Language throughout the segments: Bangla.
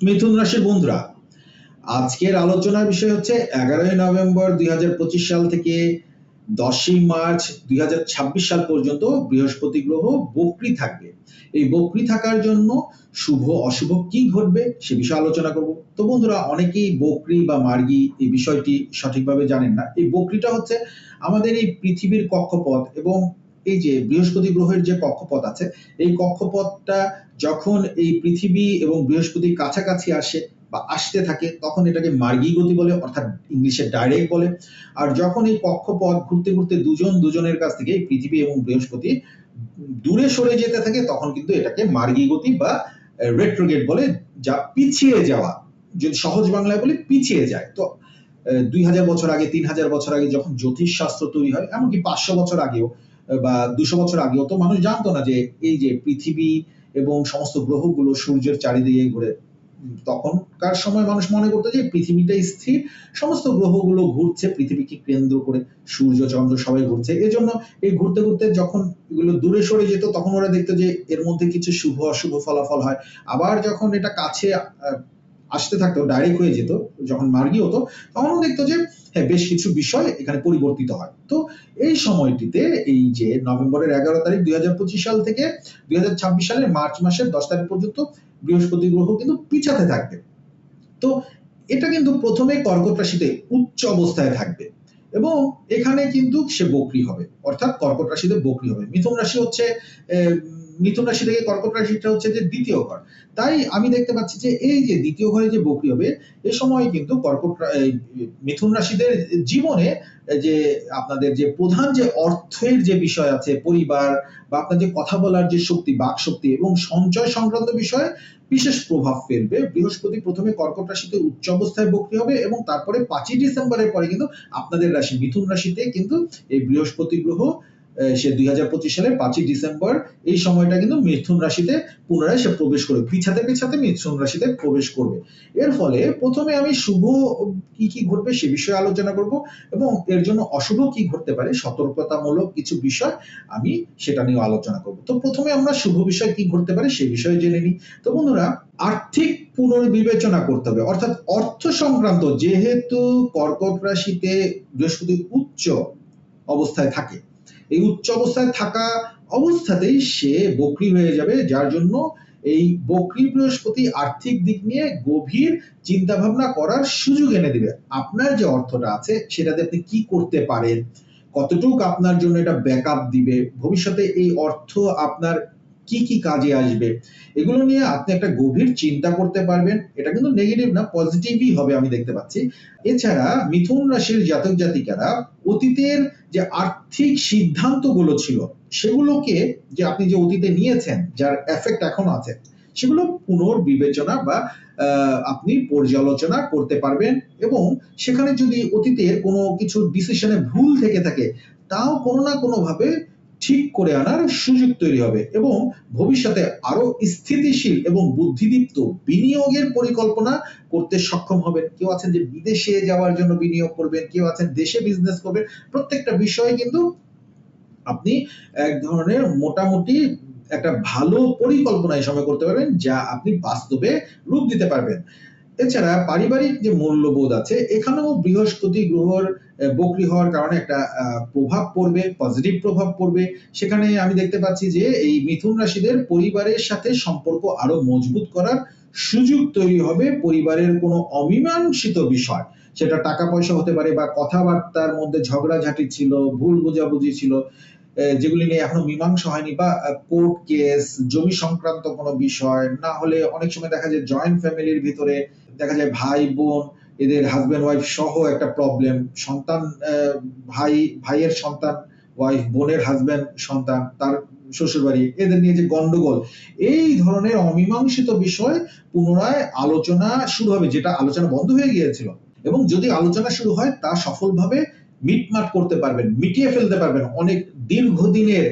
মিথুন রাশির বন্ধুরা, আজকের আলোচনার বিষয় হচ্ছে এগারোই নভেম্বর দুই হাজার পঁচিশ সাল থেকে দশই মার্চ দুই হাজার ছাব্বিশ সাল পর্যন্ত বৃহস্পতি গ্রহ বক্রি থাকবে। এই বক্রি থাকার জন্য শুভ অশুভ কি ঘটবে সে বিষয়ে আলোচনা করব। তো বন্ধুরা, অনেকেই বকরি বা মার্গী এই বিষয়টি সঠিকভাবে জানেন না। এই বকরিটা হচ্ছে আমাদের এই পৃথিবীর কক্ষপথ এবং এই যে বৃহস্পতি গ্রহের যে কক্ষপথ আছে, এই কক্ষপথটা যখন এই পৃথিবী এবং বৃহস্পতির কাছাকাছি আসে বা আসতে থাকে, তখন এটাকে মার্গী গতি বলে, অর্থাৎ ইংলিশে ডাইরেক্ট বলে। আর যখন এই কক্ষপথ ঘুরতে ঘুরতে দুজন দুজনের কাছ থেকে পৃথিবী এবং বৃহস্পতি দূরে সরে যেতে থাকে, তখন কিন্তু এটাকে মার্গী গতি বা রেট্রোগেট বলে, যা পিছিয়ে যাওয়া। যদি সহজ বাংলায় বলে, পিছিয়ে যায়। তো দুই হাজার বছর আগে, তিন হাজার বছর আগে যখন জ্যোতিষ শাস্ত্র তৈরি হয়, এমনকি পাঁচশো বছর আগেও, বা দুশো বছর আগেও, তো মানুষ জানতো না যে এই যে পৃথিবী এবং সমস্ত গ্রহগুলো সূর্যের চারিদিকে ঘুরে, তখনকার সময় মানুষ মনে করতো যে পৃথিবীটা স্থির, সমস্ত গ্রহগুলো ঘুরছে, পৃথিবীকে কেন্দ্র করে সূর্য, চন্দ্র সবাই ঘুরছে। এজন্য এই ঘুরতে ঘুরতে যখন এগুলো দূরে সরে যেত, তখন ওরা দেখতো যে এর মধ্যে কিছু শুভ, অশুভ ফলাফল হয়। আবার যখন এটা কাছে আসতে থাকতো ডাইরেক্ট হয়ে যেত, যখন মার্গি হতো তখনও দেখতো যে হ্যাঁ বেশ কিছু বিষয় এখানে পরিবর্তিত হয়। তো এই সময়টিতে এই যে নভেম্বরের এগারো তারিখ দুই হাজার পঁচিশ সাল থেকে দুই হাজার ছাব্বিশ সালের মার্চ মাসের দশ তারিখ পর্যন্ত বৃহস্পতি গ্রহ কিন্তু পিছাতে থাকবে। তো এটা কিন্তু প্রথমে কর্কট রাশিতে উচ্চ অবস্থায় থাকবে এবং এখানে কিন্তু সে বকরি হবে, অর্থাৎ কর্কট রাশিতে বকরি হবে। মিথুন রাশি হচ্ছে মিথুন রাশি থেকে কর্কট রাশিটা হচ্ছে যে দ্বিতীয় ঘর। তাই আমি দেখতে পাচ্ছি যে এই যে দ্বিতীয় ঘরে যে বকরি হবে এ সময় কিন্তু কর্কট মিথুন রাশিদের জীবনে যে আপনাদের যে প্রধান যে অর্থের যে বিষয় আছে, পরিবার বা আপনার যে কথা বলার যে শক্তি, বাক শক্তি এবং সঞ্চয় সংক্রান্ত বিষয়ে, বিশেষ প্রভাব ফেলবে। বৃহস্পতি প্রথমে কর্কট রাশিতে উচ্চ অবস্থায় বক্রি হবে এবং তারপরে পাঁচই ডিসেম্বরের পরে কিন্তু আপনাদের রাশি, মিথুন রাশিতে কিন্তু এই বৃহস্পতি গ্রহ সে দুই সালের পাঁচই ডিসেম্বর, এই সময়টা কিন্তু মিথুন রাশিতে পুনরায় সে প্রবেশ করবে। পিছাতে পিছাতে মিথুন রাশিতে প্রবেশ করবে। এর ফলে প্রথমে আমি শুভ কি কি ঘটবে সে বিষয়ে আলোচনা করব এবং এর জন্য অশুভ কি ঘটতে পারে সতর্কতামূলক কিছু বিষয় আমি সেটা নিয়ে আলোচনা করব। তো প্রথমে আমরা শুভ বিষয় কি ঘটতে পারে সে বিষয়ে জেনে নিই। তো বন্ধুরা, আর্থিক পুনর্বিবেচনা করতে হবে। অর্থাৎ অর্থ সংক্রান্ত যেহেতু কর্কট রাশিতে বৃহস্পতি উচ্চ অবস্থায় থাকে এই উচ্চ অবস্থায় থাকা অবস্থাতেই সে বকরি হয়ে যাবে, যার জন্য এই বকরি বৃহস্পতি আর্থিক দিক নিয়ে গভীর চিন্তা ভাবনা করার সুযোগ এনে দিবে। আপনার যে অর্থটা আছে, সেটাতে আপনি কি করতে পারেন? কতটুকু আপনার জন্য এটা ব্যাকআপ দিবে? ভবিষ্যতে এই অর্থ আপনার কি কি কাজে আসবে? এগুলো নিয়ে আপনি একটা গভীর চিন্তা করতে পারবেন। এটা কিন্তু নেগেটিভ না পজিটিভই হবে আমি দেখতে পাচ্ছি। এছাড়া মিথুন রাশির জাতক জাতিকারা অতীতের যে আর্থিক সিদ্ধান্তগুলো ছিল, সেগুলোকে যে আপনি যে অতীতে নিয়েছেন, যার এফেক্ট এখন আছে, সেগুলো পুনর্বিবেচনা বা আপনি পর্যালোচনা করতে পারবেন এবং সেখানে যদি অতীতের কোনো কিছু ডিসিশনে ভুল থেকে থাকে, তাও কোনো না কোনো ভাবে ঠিক করে আনার সুযোগ তৈরি হবে এবং ভবিষ্যতে আরও স্থিতিশীল এবং বুদ্ধিদীপ্ত বিনিয়োগের পরিকল্পনা করতে সক্ষম হবেন। কেউ আছেন যে বিদেশে যাওয়ার জন্য বিনিয়োগ করবেন, কেউ আছেন দেশে বিজনেস করবেন, প্রত্যেকটা বিষয়ে কিন্তু আপনি এক ধরনের মোটামুটি একটা ভালো পরিকল্পনা এই সময় করতে পারবেন যা আপনি বাস্তবে রূপ দিতে পারবেন। এছাড়া পারিবারিক যে মূল্যবোধ আছে, এখানেও বৃহস্পতি গ্রহর বকরি হওয়ার কারণে একটা প্রভাব পড়বে পজিটিভ প্রভাব পড়বে। সেখানে আমি দেখতে পাচ্ছি যে এই মিথুন রাশিদের পরিবারের সাথে সম্পর্ক আরও মজবুত করার সুযোগ তৈরি হবে পরিবারের কোনো অমীমাংসিত বিষয়। সেটা টাকা পয়সা হতে পারে বা কথাবার্তার মধ্যে ঝগড়াঝাটি ছিল, ভুল বোঝাবুঝি ছিল যেগুলি নিয়ে এখনও মীমাংসা হয়নি বা কোর্ট কেস জমি সংক্রান্ত কোনো বিষয়, না হলে অনেক সময় দেখা যায় জয়েন্ট ফ্যামিলির ভিতরে দেখা যায় ভাই বোন এদের হাজব্যান্ড ওয়াইফ সহ একটা প্রবলেম সন্তান ভাই, ভাইয়ের সন্তান ওয়াইফ বোনের হাজব্যান্ড সন্তান, তার শ্বশুর বাড়ি এদের নিয়ে যে গন্ডগোল, এই ধরনের অমীমাংসিত বিষয় পুনরায় আলোচনা শুরু হবে, যেটা আলোচনা বন্ধ হয়ে গিয়েছিল। এবং যদি আলোচনা শুরু হয়, তা সফলভাবে মিটমাট করতে পারবেন, মিটিয়ে ফেলতে পারবেন। অনেক দীর্ঘদিনের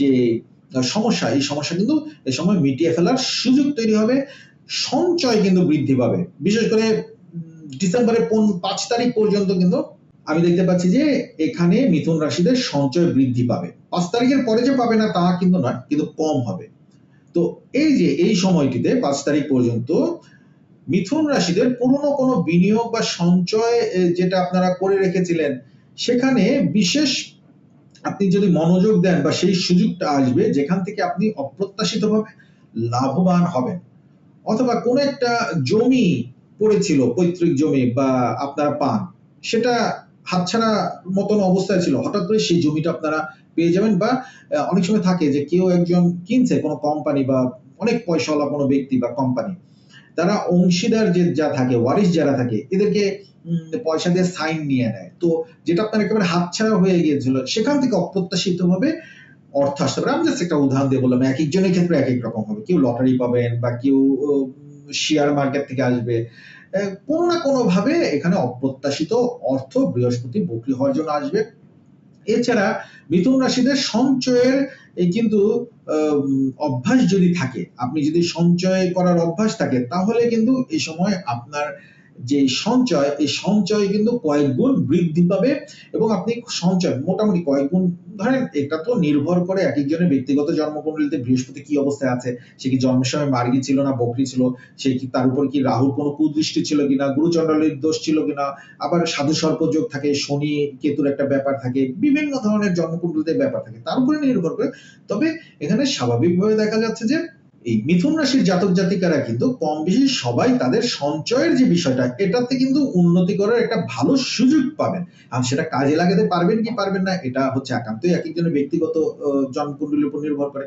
যে সমস্যা, এই সমস্যা কিন্তু এই সময় মিটিয়ে ফেলার সুযোগ তৈরি হবে, সঞ্চয় কিন্তু বৃদ্ধি পাবে। বিশেষ করে ডিসেম্বরের পাঁচ তারিখ পর্যন্ত কিন্তু আমি দেখতে পাচ্ছি যে এখানে মিথুন রাশিদের সঞ্চয় বৃদ্ধি পাবে। পাঁচ তারিখের পরে যে পাবে না, তা কিন্তু নয়, কিন্তু কম হবে। তো এই যে এই সময়টিতে পাঁচ তারিখ পর্যন্ত মিথুন রাশিদের পুরনো কোনো বিনিয়োগ বা সঞ্চয় যেটা আপনারা করে রেখেছিলেন, সেখানে বিশেষ আপনি যদি মনোযোগ দেন বা সেই সুযোগটা আসবে, যেখান থেকে আপনি অপ্রত্যাশিতভাবে লাভবান হবেন। অথবা কোন একটা জমি পড়েছিল পৈতৃক জমি বা আপনারা পান, সেটা হাতছাড়া মতন অবস্থায় ছিল। হঠাৎ করে সেই জমিটা আপনারা পেয়ে যাবেন বা অনেক সময় থাকে যে কেউ একজন কিনছে কোনো কোম্পানি বা অনেক পয়সাওয়ালা কোনো ব্যক্তি বা কোম্পানি তারা অংশীদার যে যা থাকে, ওয়ারিশ যারা থাকে, এদেরকে পয়সা দিয়ে সাইন নিয়ে নেয়। তো যেটা আপনার একেবারে হাতছাড়া হয়ে গিয়েছিল, সেখান থেকে অপ্রত্যাশিত ভাবে অর্থ আসতে পারে। আমি জাস্ট একটা উদাহরণ দিয়ে বললাম এক একজনের ক্ষেত্রে এক এক রকম হবে। কেউ লটারি পাবেন বা কেউ শেয়ার মার্কেট থেকে আসবে। কোনো না কোনো ভাবে এখানে অপ্রত্যাশিত অর্থ বৃহস্পতি বকরি হওয়ার জন্য আসবে। এছাড়া মিথুন রাশিদের সঞ্চয়ের কিন্তু অভ্যাস যদি থাকে, আপনি যদি সঞ্চয় করার অভ্যাস থাকে, তাহলে কিন্তু এই সময় আপনার যে সঞ্চয়, এই সঞ্চয় কিন্তু কয়েক গুণ বৃদ্ধি পাবে এবং আপনি সঞ্চয় মোটামুটি কয়েক গুণ, ধরেন এটা তো নির্ভর করে এক একজনের ব্যক্তিগত জন্মকুণ্ডলিতে বৃহস্পতি কি অবস্থায় আছে, সে কি জন্মের সময় মার্গী ছিল না, বকরি ছিল, সে কি তার উপর কি রাহুর কোনো কুদৃষ্টি ছিল কিনা গুরুচণ্ডলীর দোষ ছিল কিনা, আবার সাধু সর্পযোগ থাকে, শনি, কেতুর একটা ব্যাপার থাকে, বিভিন্ন ধরনের জন্মকুণ্ডলিতে ব্যাপার থাকে, তার উপরে নির্ভর করে। তবে এখানে স্বাভাবিকভাবে দেখা যাচ্ছে যে এই মিথুন রাশির জাতক জাতিকারা কিন্তু কম বেশি সবাই তাদের সঞ্চয়ের যে বিষয়টা, এটাতে কিন্তু উন্নতি করার একটা ভালো সুযোগ পাবেন। আর সেটা কাজে লাগাতে পারবেন কি পারবেন না, এটা হচ্ছে একান্তই এক একজনের ব্যক্তিগত জন্মকুণ্ডলীর উপর নির্ভর করে।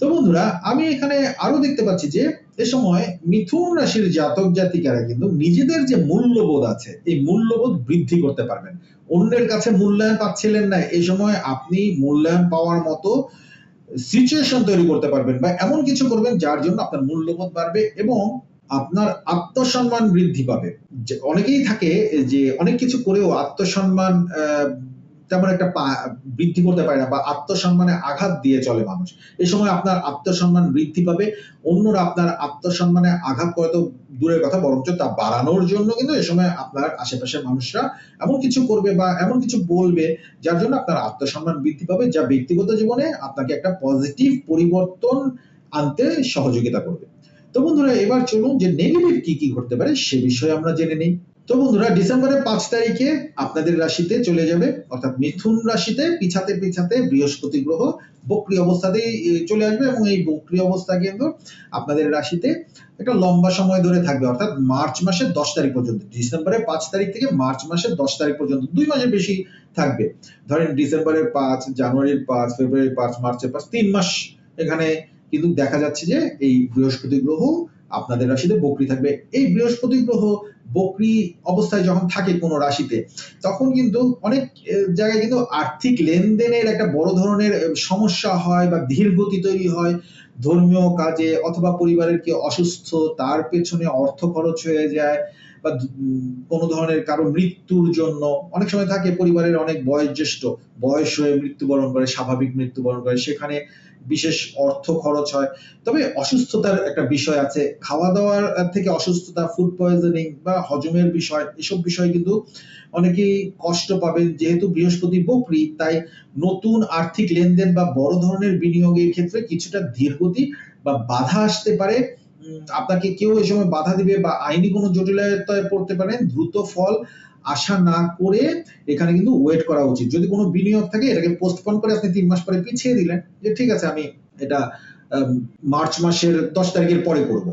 তো বন্ধুরা, আমি এখানে আরও দেখতে পাচ্ছি যে, এ সময় মিথুন রাশির জাতক জাতিকারা কিন্তু নিজেদের যে মূল্যবোধ আছে, এই মূল্যবোধ বৃদ্ধি করতে পারবেন। অন্যের কাছে মূল্যায়ন পাচ্ছিলেন না এই সময় আপনি মূল্যায়ন পাওয়ার মতো সিচুয়েশন তৈরি করতে পারবেন বা এমন কিছু করবেন যার জন্য আপনার মূল্যবোধ বাড়বে এবং আপনার আত্মসম্মান বৃদ্ধি পাবে। অনেকেই থাকে যে অনেক কিছু করেও আত্মসম্মান তেমন একটা বৃদ্ধি করতে পারে না বা আত্মসম্মানে আঘাত দিয়ে চলে মানুষ। এই সময় আপনার আত্মসম্মান বৃদ্ধি পাবে, অন্যরা আপনার আত্মসম্মানে আঘাত করে তো দূরের কথা, বরঞ্চ তা বাড়ানোর জন্য কিন্তু এই সময় আপনার আশেপাশের মানুষরা এমন কিছু করবে বা এমন কিছু বলবে যার জন্য আপনার আত্মসম্মান বৃদ্ধি পাবে, যা ব্যক্তিগত জীবনে আপনাকে একটা পজিটিভ পরিবর্তন আনতে সহযোগিতা করবে। তো বন্ধুরা, এবার চলুন যে নেগেটিভ কি কি ঘটতে পারে সে বিষয়ে আমরা জেনে নিই। তো বন্ধুরা, ডিসেম্বরের পাঁচ তারিখে আপনাদের রাশিতে চলে যাবে, অর্থাৎ মিথুন রাশিতে পিছাতে পিছাতে বৃহস্পতি গ্রহ বক্রি অবস্থাতেই চলে আসবে এবং এই বক্রি অবস্থা কিন্তু আপনাদের রাশিতে একটা লম্বা সময় ধরে থাকবে, অর্থাৎ মার্চ মাসের দশ তারিখ পর্যন্ত। ডিসেম্বরের পাঁচ তারিখ থেকে মার্চ মাসের দশ তারিখ পর্যন্ত, দুই মাসের বেশি থাকবে। ধরেন ডিসেম্বরের পাঁচ, জানুয়ারির পাঁচ, ফেব্রুয়ারির পাঁচ, মার্চের পাঁচ, তিন মাস এখানে কিন্তু দেখা যাচ্ছে যে এই বৃহস্পতি গ্রহ আপনাদের রাশিতে বকরি থাকবে। এই বৃহস্পতি গ্রহ বকরি অবস্থায় যখন থাকে কোনো রাশিতে, তখন কিন্তু অনেক জায়গায় কিন্তু আর্থিক লেনদেনের একটা বড় ধরনের সমস্যা হয় বা ধীর গতি তৈরি হয়। ধর্মীয় কাজে অথবা পরিবারের কেউ অসুস্থ, তার পেছনে অর্থ খরচ হয়ে যায় বা কোনো ধরনের কারও মৃত্যুর জন্য, অনেক সময় থাকে পরিবারের অনেক বয়োজ্যেষ্ঠ বয়স হয়ে মৃত্যুবরণ করে, স্বাভাবিক মৃত্যুবরণ করে, সেখানে বিশেষ অর্থ খরচ হয়। তবে অসুস্থতার একটা বিষয় আছে খাওয়া দাওয়ার থেকে অসুস্থতা ফুড পয়জনিং বা হজমের বিষয়, এসব বিষয় কিন্তু অনেকেই কষ্ট পাবেন, যেহেতু বৃহস্পতি বকরি, তাই নতুন আর্থিক লেনদেন বা বড় ধরনের বিনিয়োগের ক্ষেত্রে কিছুটা ধীরগতি বা বাধা আসতে পারে। আপনাকে কেউ এই সময় বাধা দিবে বা আইনি কোনো জটিলতায় পড়তে পারেন, দ্রুত ফল আশা না করে এখানে কিন্তু ওয়েট করা উচিত। যদি কোনো বিনিয়োগ থাকে, এটাকে পোস্টপন করে আপনি তিন মাস পরে পিছিয়ে দিলেন, যে ঠিক আছে, আমি এটা মার্চ মাসের দশ তারিখের পরে করব।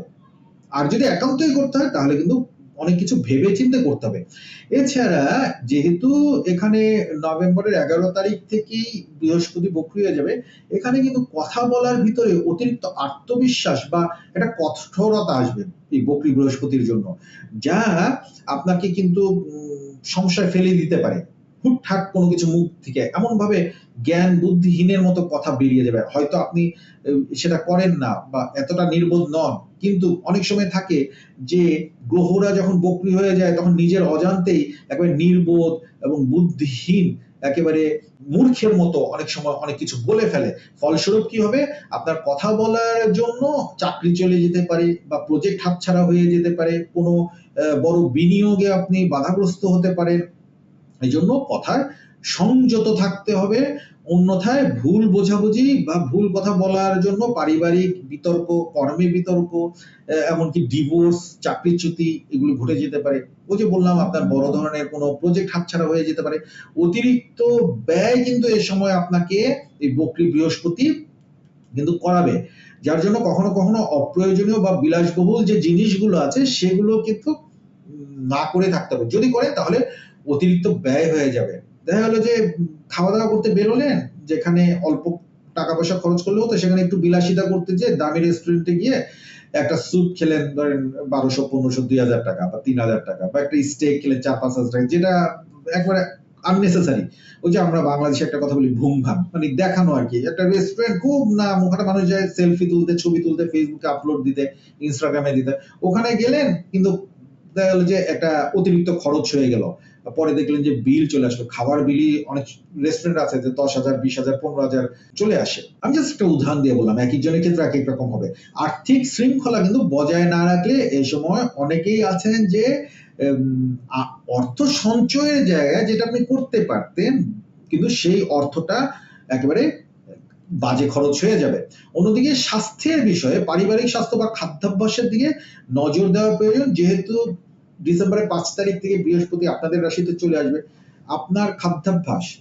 আর যদি একান্তই করতে হয়, তাহলে কিন্তু অনেক কিছু ভেবে চিন্তে করতে হবে। এছাড়া যেহেতু এখানে নভেম্বরের এগারো তারিখ থেকেই বৃহস্পতি বক্রি হয়ে যাবে, এখানে কিন্তু কথা বলার ভিতরে অতিরিক্ত আত্মবিশ্বাস বা একটা কঠোরতা আসবে এই বক্রি বৃহস্পতির জন্য, যা আপনাকে কিন্তু সমস্যায় ফেলে দিতে পারে। হুটহাট কোনো কিছু মুখ থেকে এমন ভাবে জ্ঞান বুদ্ধিহীনের মতো কথা বেরিয়ে যাবে। হয়তো আপনি সেটা করেন না বা এতটা নির্বোধ নন। কিন্তু অনেক সময় থাকে যে গ্রহরা যখন বক্রি হয়ে যায়, তখন নিজের অজান্তেই একেবারে নির্বোধ এবং বুদ্ধিহীন, একেবারে মূর্খের মতো অনেক সময় অনেক কিছু বলে ফেলে। ফলস্বরূপ কি হবে? আপনার কথা বলার জন্য চাকরি চলে যেতে পারে বা প্রজেক্ট হাতছাড়া হয়ে যেতে পারে। কোনো বড় বিনিয়োগে আপনি বাধাগ্রস্ত হতে পারেন। এই জন্য কথায় সংযত থাকতে হবে, অন্যথায় ভুল বোঝাবুঝি বা ভুল কথা বলার জন্য পারিবারিক বিতর্ক, কর্মে বিতর্ক এমনকি ডিভোর্স চাকরিচ্যুতি এগুলো ঘটে যেতে পারে। ওই যে বললাম, আপনার বড় ধরনের কোনো প্রজেক্ট হাতছাড়া হয়ে যেতে পারে। অতিরিক্ত ব্যয় কিন্তু এ সময় আপনাকে এই বকরি বৃহস্পতি কিন্তু করাবে। যার জন্য কখনো কখনো অপ্রয়োজনীয় বা বিলাসবহুল যে জিনিসগুলো আছে, সেগুলো কিন্তু না করে থাকতে হবে। যদি করে, তাহলে অতিরিক্ত ব্যয় হয়ে যাবে। দেখা গেলো যে খাওয়া দাওয়া করতে বেরোলেন যেখানে অল্প টাকা পয়সা খরচ করলে হতো সেখানে একটু বিলাসিতা করতে যে দামি রেস্টুরেন্টে গিয়ে একটা স্যুপ খেলেন ধরেন বারোশো, পনেরোশো, দুই হাজার টাকা বা তিন হাজার টাকা বা একটা স্টেক খেলেন চার, পাঁচ হাজার টাকা, যেটা একবারে আননেসেসারি ওই যে আমরা বাংলাদেশে একটা কথা বলি ঘুম ভাঙ মানে দেখানো আর কি। একটা রেস্টুরেন্ট খুব নাম, ওখানে মানুষ যায় সেলফি তুলতে, ছবি তুলতে ফেসবুকে আপলোড দিতে ইনস্টাগ্রামে দিতে। ওখানে গেলেন, কিন্তু দেখা গেল যে একটা অতিরিক্ত খরচ হয়ে গেল। পরে দেখলেন যে বিল চলে আসলো। খাবার বিলই অনেক রেস্টুরেন্ট আছে যে দশ হাজার, বিশ হাজার, পনেরো হাজার চলে আসে। আমি জাস্ট একটা উদাহরণ দিয়ে বললাম, এক একজনের ক্ষেত্রে এক এক রকম হবে। আর্থিক শৃঙ্খলা কিন্তু বজায় না রাখলে এই সময় অনেকেই আছেন যে অর্থ সঞ্চয়ের জায়গায় যেটা আপনি করতে পারতেন, কিন্তু সেই অর্থটা একেবারে বাজে খরচ হয়ে যাবে। অন্যদিকে স্বাস্থ্যের বিষয়ে পারিবারিক স্বাস্থ্য বা খাদ্যাভ্যাসের দিকে নজর দেওয়া প্রয়োজন, যেহেতু ডিসেম্বরের পাঁচ তারিখ থেকে বৃহস্পতি আপনাদের রাশিতে চলে আসবে। আপনার খাদ্যাভ্যাস,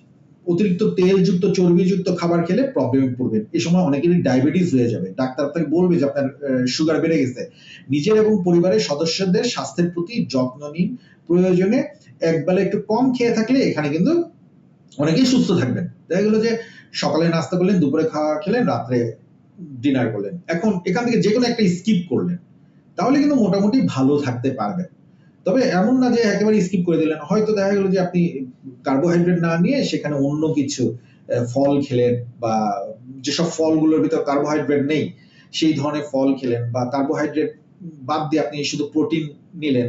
অতিরিক্ত তেলযুক্ত, চর্বিযুক্ত খাবার খেলে প্রবলেমে পড়বেন। এই সময় অনেকেরই ডায়াবেটিস হয়ে যাবে। ডাক্তার আপনাকে বলবে যে আপনার সুগার বেড়ে গেছে। নিজের এবং পরিবারের সদস্যদের স্বাস্থ্যের প্রতি যত্ন নিন। প্রয়োজনে একবেলা একটু কম খেয়ে থাকলে এখানে কিন্তু অনেকেই সুস্থ থাকবেন। দেখা গেলো যে সকালে নাস্তা করলেন, দুপুরে খাওয়া খেলেন, রাত্রে ডিনার করলেন। এখন এখান থেকে যে কোনো একটা স্কিপ করলেন। তাহলে কিন্তু মোটামুটি ভালো থাকতে পারবেন। তবে এমন না যে একেবারে স্কিপ করে দিলেন। হয়তো দেখা গেল যে আপনি কার্বোহাইড্রেট না নিয়ে সেখানে অন্য কিছু ফল খেলেন বা যেসব ফলগুলোর ভিতর কার্বোহাইড্রেট নেই, সেই ধরনের ফল খেলেন বা কার্বোহাইড্রেট বাদ দিয়ে আপনি শুধু প্রোটিন নিলেন।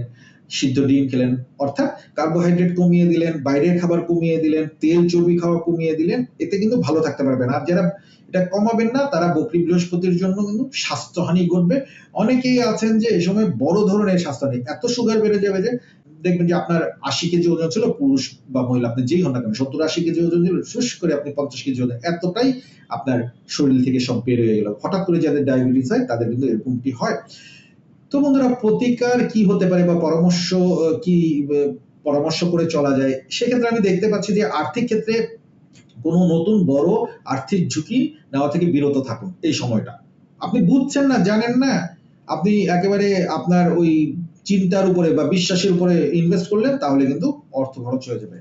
সিদ্ধ ডিম খেলেন। অর্থাৎ কার্বোহাইড্রেট কমিয়ে দিলেন, বাইরের খাবার কমিয়ে দিলেন, তেল, চর্বি খাওয়া কমিয়ে দিলেন, এতে কিন্তু ভালো থাকতে পারবেন। আর যারা এটা কমাবেন না, তারা বকরি বৃহস্পতির জন্য কিন্তু স্বাস্থ্যহানি ঘটবে। অনেকেই আছেন যে এই সময় বড় ধরনের স্বাস্থ্যহানি এত সুগার বেড়ে যাবে যে দেখবেন যে আপনার আশি কেজি ওজন ছিল, পুরুষ বা মহিলা, আপনি যেই হন না কেন, সত্তর আশি কেজি ওজন ছিল শুষ করে আপনি পঞ্চাশ কেজি ওজন, এতটাই আপনার শরীর থেকে সব বের হয়ে গেল। হঠাৎ করে যাদের ডায়াবেটিস হয়, তাদের কিন্তু এরকমটি হয়। তো বন্ধুরা প্রতিকার কি হতে পারে বা পরামর্শ কি পরামর্শ করে চলা যায়? সেক্ষেত্রে আমি দেখতে পাচ্ছি যে আর্থিক ক্ষেত্রে কোনো নতুন বড় আর্থিক ঝুঁকি নেওয়া থেকে বিরত থাকুন এই সময়টা। আপনি বুঝছেন না, জানেন না? আপনি একেবারে আপনার ওই চিন্তার উপরে বা বিশ্বাসের উপরে ইনভেস্ট করলেন, তাহলে কিন্তু অর্থ খরচ হয়ে যাবে।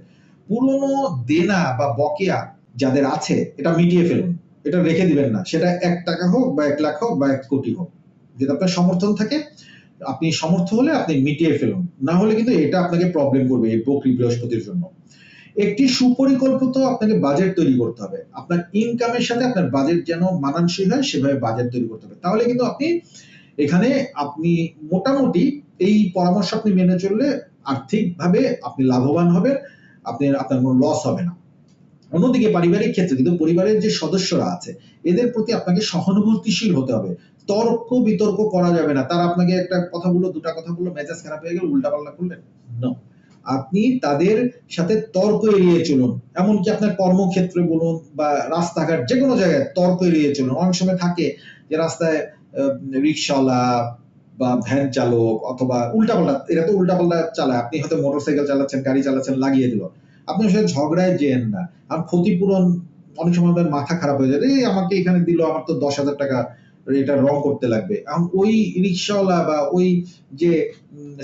পুরনো দেনা বা বকেয়া যাদের আছে, এটা মিটিয়ে ফেলুন। এটা রেখে দিবেন না। সেটা এক টাকা হোক বা এক লাখ হোক বা এক কোটি হোক। যদি আপনার সমর্থন থাকে, আপনি সমর্থ হলে আপনি মিটিয়ে ফেলুন। না হলে কিন্তু এটা আপনাকে প্রবলেম করবে এই বকরি বৃহস্পতির জন্য। একটি সুপরিকল্পিত আপনাকে বাজেট তৈরি করতে হবে। আপনার ইনকামের সাথে আপনার বাজেট যেন মানানসই হয়, সেভাবে বাজেট তৈরি করতে হবে। তাহলে কিন্তু আপনি এখানে আপনি মোটামুটি এই পরামর্শ আপনি মেনে চললে আর্থিকভাবে আপনি লাভবান হবেন, আপনি, আপনার কোনো লস হবে না। অন্যদিকে পারিবারিক ক্ষেত্রে কিন্তু পরিবারের যে সদস্যরা আছে, এদের প্রতি আপনাকে সহানুভূতিশীল হতে হবে। তর্ক বিতর্ক করা যাবে না। তারা আপনাকে একটা কথা বলল, দুটা কথা বলল, মেজাজ খারাপ হয়ে গেল, উল্টাপাল্টা করলেন। No. আপনি তাদের সাথে তর্ক এড়িয়ে চলুন। এমনকি আপনার কর্মক্ষেত্রে বলুন বা রাস্তাঘাট যে কোনো জায়গায় তর্ক এড়িয়ে চলুন। অনেক সময় থাকে যে রাস্তায় রিক্সাওয়ালা বা ভ্যান চালক অথবা উল্টাপাল্টা, এরা তো উল্টাপাল্টা চালায়। আপনি হয়তো মোটরসাইকেল চালাচ্ছেন, গাড়ি চালাচ্ছেন, লাগিয়ে দিল। আপনি ওর সাথে ঝগড়ায় যেন না। আর ক্ষতিপূরণ অনেক সময় আপনার মাথা খারাপ হয়ে যায়। এই আমাকে এখানে দিল, আমার তো দশ হাজার টাকা এটা রং করতে লাগবে। এখন ওই রিক্সাওয়ালা বা ওই যে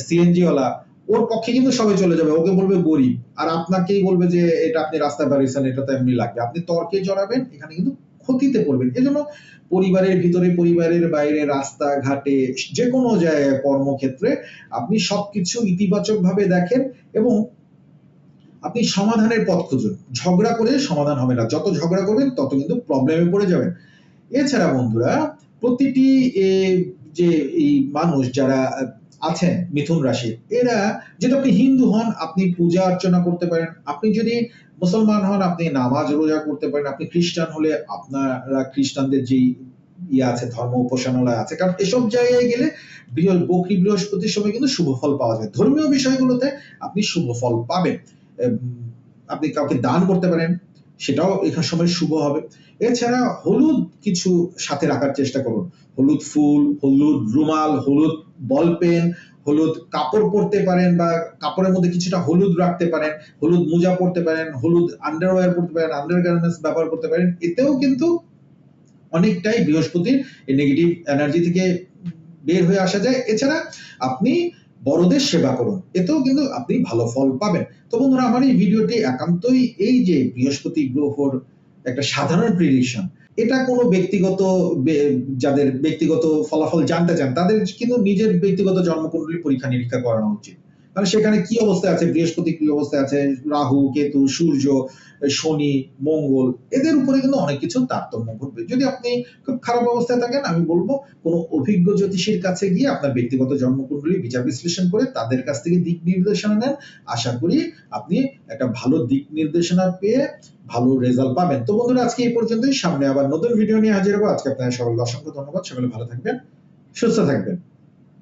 সিএনজিওয়ালা ওর পক্ষে কিন্তু সবাই চলে যাবে। ওকে বলবে গরিব। আর আপনাকেই বলবে যে, এটা আপনি রাস্তায় বাড়িয়েছেন এটা তো এমনি লাগবে। আপনি তর্কে জড়াবেন, এখানে কিন্তু ক্ষতিতে পড়বেন। এজন্য পরিবারের ভিতরে, পরিবারের বাইরে রাস্তা ঘাটে যে কোনো জায়গায় কর্মক্ষেত্রে আপনি সবকিছু ইতিবাচক ভাবে দেখেন এবং আপনি সমাধানের পথ খুঁজুন। ঝগড়া করে সমাধান হবে না। যত ঝগড়া করবেন, তত কিন্তু প্রবলেমে পড়ে যাবেন। এছাড়া বন্ধুরা, প্রতিটি যে এই মানুষ যারা আছেন, মিথুন রাশি এরা যদি আপনি হিন্দু হন, আপনি পূজা অর্চনা করতে পারেন। আপনি যদি মুসলমান হন, আপনি নামাজ রোজা করতে পারেন। আপনি খ্রিস্টান হলে আপনারা খ্রিস্টানদের যেই ইয়ে আছে, ধর্ম উপাসনালয় আছে, কারণ এসব জায়গায় গেলে বৃহ, বকরি বৃহস্পতির সময় কিন্তু শুভ ফল পাওয়া যায়। ধর্মীয় বিষয়গুলোতে আপনি শুভ ফল পাবেন। আপনি কাউকে দান করতে পারেন, সেটাও এখানে সময় শুভ হবে। এছাড়া হলুদ কিছু সাথে রাখার চেষ্টা করুন। হলুদ ফুল, হলুদ রুমাল, হলুদ বল পেন হলুদ কাপড় পরতে পারেন বা কাপড়ের মধ্যে কিছুটা হলুদ রাখতে পারেন, হলুদ মোজা পরতে পারেন, হলুদ আন্ডারওয়্যার পরতে পারেন আন্ডার ব্যবহার করতে পারেন। এতেও কিন্তু অনেকটাই বৃহস্পতির নেগেটিভ এনার্জি থেকে বের হয়ে আসা যায়। এছাড়া আপনি বড়দের সেবা করুন। এতেও কিন্তু আপনি ভালো ফল পাবেন। তো বন্ধুরা, আমার এই ভিডিওটি একান্তই এই যে বৃহস্পতি গ্রহর একটা সাধারণ প্রিডিকশন এটা কোনো ব্যক্তিগত যাদের ব্যক্তিগত ফলাফল জানতে চান, তাদের কিন্তু নিজের ব্যক্তিগত জন্মকুণ্ডলী পরীক্ষা নিরীক্ষা করানো উচিত। মানে সেখানে কি অবস্থায় আছে? বৃহস্পতি কি অবস্থায় আছে? রাহু, কেতু, সূর্য, শনি, মঙ্গল, এদের উপরে কিন্তু অনেক কিছু তারতম্য ঘটবে। যদি আপনি খুব খারাপ অবস্থায় থাকেন, আমি বলব কোনো অভিজ্ঞ জ্যোতিষীর কাছে গিয়ে আপনার ব্যক্তিগত জন্মকুণ্ডলী বিচার বিশ্লেষণ করে তাদের কাছ থেকে দিক নির্দেশনা নেন। আশা করি আপনি একটা ভালো দিক নির্দেশনা পেয়ে ভালো রেজাল্ট পাবেন। তো বন্ধুরা, আজকে এই পর্যন্তই। সামনে আবার নতুন ভিডিও নিয়ে হাজির হব। আজকে আপনাদের সকলকে অসংখ্য ধন্যবাদ। সকলে ভালো থাকবেন, সুস্থ থাকবেন।